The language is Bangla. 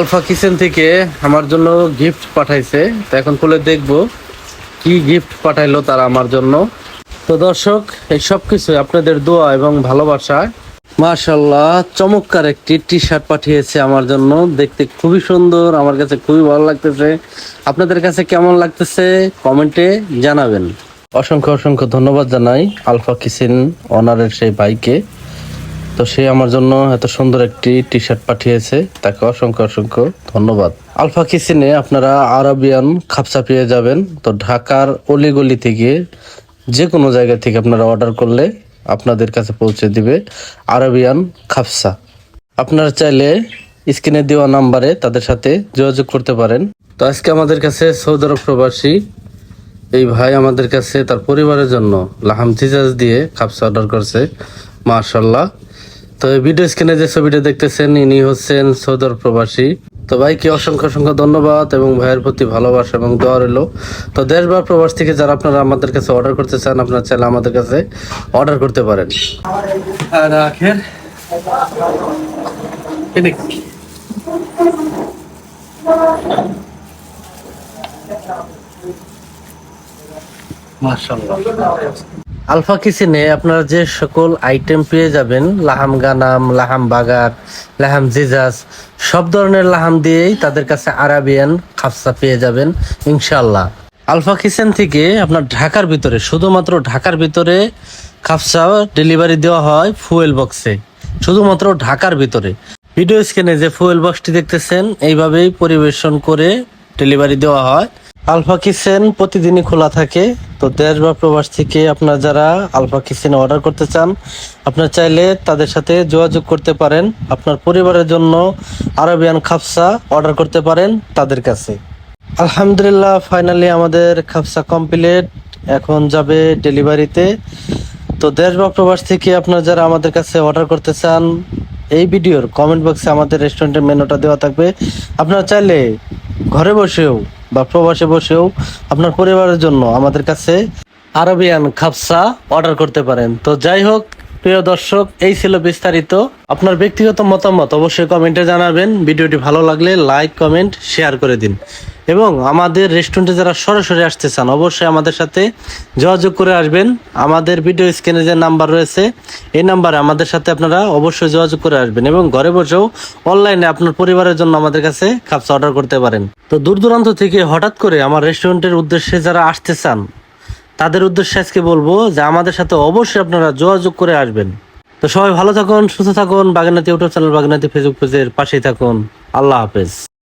আলফা কিচেন থেকে আমার জন্য গিফট পাঠাইছে। তো এখন খুলে দেখব কি গিফট পাঠাইলো তারা আমার জন্য। তো দর্শক, এই সব কিছু আপনাদের দোয়া এবং ভালোবাসায় মাশাল্লাহ চমৎকার একটি টি শার্ট পাঠিয়েছে আমার জন্য। দেখতে খুবই সুন্দর, আমার কাছে খুবই ভালো লাগতেছে। আপনাদের কাছে কেমন লাগতেছে কমেন্টে জানাবেন। অসংখ্য অসংখ্য ধন্যবাদ জানাই আলফা কিচেন অনারের সেই ভাইকে। তো সে আমার জন্য এত সুন্দর একটি টি শার্ট পাঠিয়েছে। তাকে অসংখ্য অসংখ্য ধন্যবাদ। আলফা কিসিনে আপনারা আরবিয়ান খাপসা পেয়ে যাবেন। তো ঢাকার অলিগলি থেকে যে কোনো জায়গা থেকে আপনারা অর্ডার করলে আপনাদের কাছে পৌঁছে দিবে আরবিয়ান খাপসা। আপনারা চাইলে স্ক্রিনে দেওয়া নাম্বারে তাদের সাথে যোগাযোগ করতে পারেন। তো আজকে আমাদের কাছে সৌদি আরব প্রবাসী, এই ভাই আমাদের কাছে তার পরিবারের জন্য লাহাম জিজাজ দিয়ে খাপসা অর্ডার করছে। মাশাল্লাহ তো এই ভিডিও স্ক্রিনে যে ছবিটা দেখতেছেন ইনি হচ্ছেন সৌদর প্রবাসী। তো ভাইকে অসংখ্য অসংখ্য ধন্যবাদ এবং ভাইয়ের প্রতি ভালোবাসা এবং দোয়া রইল। তো দেশ বা প্রবাস থেকে যারা আপনারা আমাদের কাছে অর্ডার করতে চান আপনারা চাইলে আমাদের কাছে অর্ডার করতে পারেন। মাশাআল্লাহ। আলফা কিচেনে আপনারা যে সকল আইটেম পেয়ে যাবেন, লাহাম গানাম, লাহাম বাগার, লাহাম জিজাস, সব ধরনের লাহাম দিয়েই তাদের কাছে আরাবিয়ান খাপসা পেয়ে যাবেন ইনশাল্লাহ আলফা কিচেন থেকে আপনার ঢাকার ভিতরে, শুধুমাত্র ঢাকার ভিতরে খাপসা ডেলিভারি দেওয়া হয় ফুয়েল বক্সে। শুধুমাত্র ঢাকার ভিতরে। ভিডিও স্ক্রিনে যে ফুয়েল বক্সটি দেখতেছেন, এইভাবেই পরিবেশন করে ডেলিভারি দেওয়া হয়। আলফা কিচেন প্রতিদিনই খোলা থাকে। তো দেশ বা প্রবাস থেকে আপনার যারা আলফা কিচেনে অর্ডার করতে চান, আপনার চাইলে তাদের সাথে যোগাযোগ করতে পারেন। আপনার পরিবারের জন্য আরবিয়ান খাপসা অর্ডার করতে পারেন তাদের কাছে। আলহামদুলিল্লাহ ফাইনালি আমাদের খাপসা কমপ্লিট এখন যাবে ডেলিভারিতে তো দেশ বা প্রবাস থেকে আপনার যারা আমাদের কাছে অর্ডার করতে চান, এই ভিডিওর কমেন্ট বক্সে আমাদের রেস্টুরেন্টের মেনুটা দেওয়া থাকবে। আপনারা চাইলে ঘরে বসেও বা প্রবাসে বসেও আপনার পরিবারের জন্য আমাদের কাছে আরবিয়ান খাপসা অর্ডার করতে পারেন। তো যাই হোক প্রিয় দর্শক, এই ছিল বিস্তারিত। আপনার ব্যক্তিগত মতামত অবশ্যই কমেন্টে জানাবেন। ভিডিওটি ভালো লাগলে লাইক, কমেন্ট, শেয়ার করে দিন। এবং আমাদের রেস্টুরেন্টে যারা সরাসরি আসতে চান, অবশ্যই আমাদের সাথে যোগাযোগ করে আসবেন। আমাদের ভিডিও স্ক্রিনে যে নাম্বার রয়েছে, এই নাম্বারে আমাদের সাথে আপনারা অবশ্যই যোগাযোগ করে আসবেন এবং ঘরে বসেও অনলাইনে আপনার পরিবারের জন্য আমাদের কাছে খাপসা অর্ডার করতে পারেন। তো দূর দূরান্ত থেকে হঠাৎ করে আমার রেস্টুরেন্টের উদ্দেশ্যে যারা আসতে চান তাদের উদ্দেশ্যে আজকে বলব যে আমাদের সাথে অবশ্যই আপনারা যোগাযোগ করে আসবেন। তো সবাই ভালো থাকুন, সুস্থ থাকুন। Baganati YouTube channel Baganati Facebook পেজের পাশেই থাকুন। আল্লাহ হাফেজ।